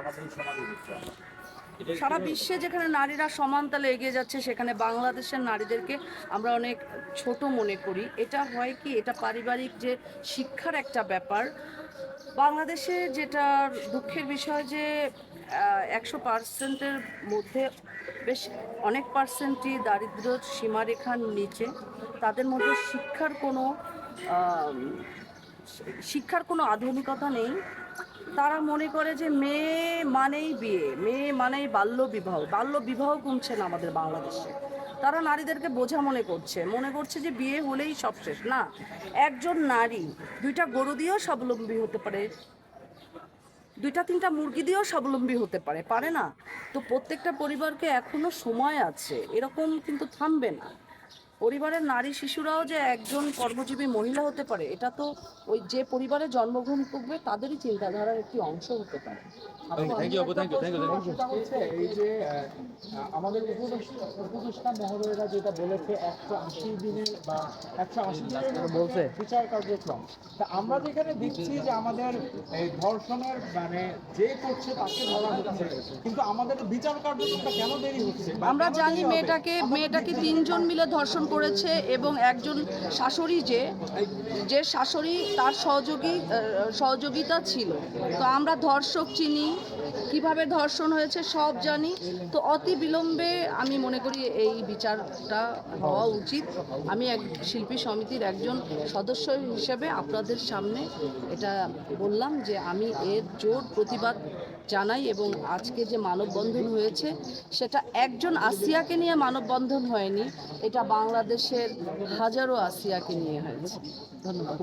আমাদের সমাজে সারা বিশ্বে যেখানে নারীরা সমান তালে এগিয়ে যাচ্ছে সেখানে বাংলাদেশের নারীদেরকে আমরা অনেক ছোট মনে করি। এটা হয় কি? এটা পারিবারিক যে শিক্ষার একটা ব্যাপার। বাংলাদেশে যেটা দুঃখের বিষয় যে একশো পার্সেন্টের মধ্যে বেশ অনেক পার্সেন্টই দারিদ্র সীমারেখার নিচে। তাদের মধ্যে শিক্ষার কোনো শিক্ষার কোনো আধুনিকতা নেই। তারা মনে করে যে মেয়ে মানেই বিয়ে, মেয়ে মানেই বাল্য বিবাহ। বাল্য বিবাহ কমছে না আমাদের বাংলাদেশে। তারা নারীদেরকে বোঝা মনে করছে মনে করছে যে বিয়ে হলেই সব শেষ। না, একজন নারী, দুইটা গরু দিয়েও স্বাবলম্বী হতে পারে, দুইটা তিনটা মুরগি দিয়েও স্বাবলম্বী হতে পারে পারে না। তো প্রত্যেকটা পরিবারকে এখনও সময় আছে, এরকম কিন্তু থামবে না। পরিবারের নারী শিশুরাও যে একজন কর্মজীবী মহিলা হতে পারে এটা তো ওই যে পরিবারে জন্মগ্রহণ করবে তাদেরই চিন্তাধারার একটি অংশ হতে পারে। এই যে আমাদের উপদেষ্টা উপদেষ্টা মহোদয়রা যেটা বলেছে একশো আশি দিনের বা একশো আশি দিনের বলছে। বিচার কার্যক্রম। তা আমরা যেখানে দেখছি যে আমাদের এই ধর্ষণের মানে যে করছে তাকে ধরা হচ্ছে কিন্তু আমাদের বিচার কার্যক্রমটা কেন দেরি হচ্ছে? আমরা জানি মেয়েটাকে মেয়েটাকে তিনজন মিলে ধর্ষণ করেছে এবং একজন শাশুড়ি যে যে শাশুড়ি তার সহযোগী সহযোগিতা ছিল। তো আমরা ধর্ষক চিনি, কীভাবে ধর্ষণ হয়েছে সব জানি। তো অতি বিলম্বে আমি মনে করি এই বিচারটা হওয়া উচিত। আমি এক শিল্পী সমিতির একজন সদস্য হিসেবে আপনাদের সামনে এটা বললাম যে আমি এর জোর প্রতিবাদ জানাই এবং আজকে যে মানববন্ধন হয়েছে, সেটা একজন আসিয়াকে নিয়ে মানববন্ধন হয়নি, এটা বাংলাদেশের হাজারো আসিয়াকে নিয়ে হয়েছে। ধন্যবাদ।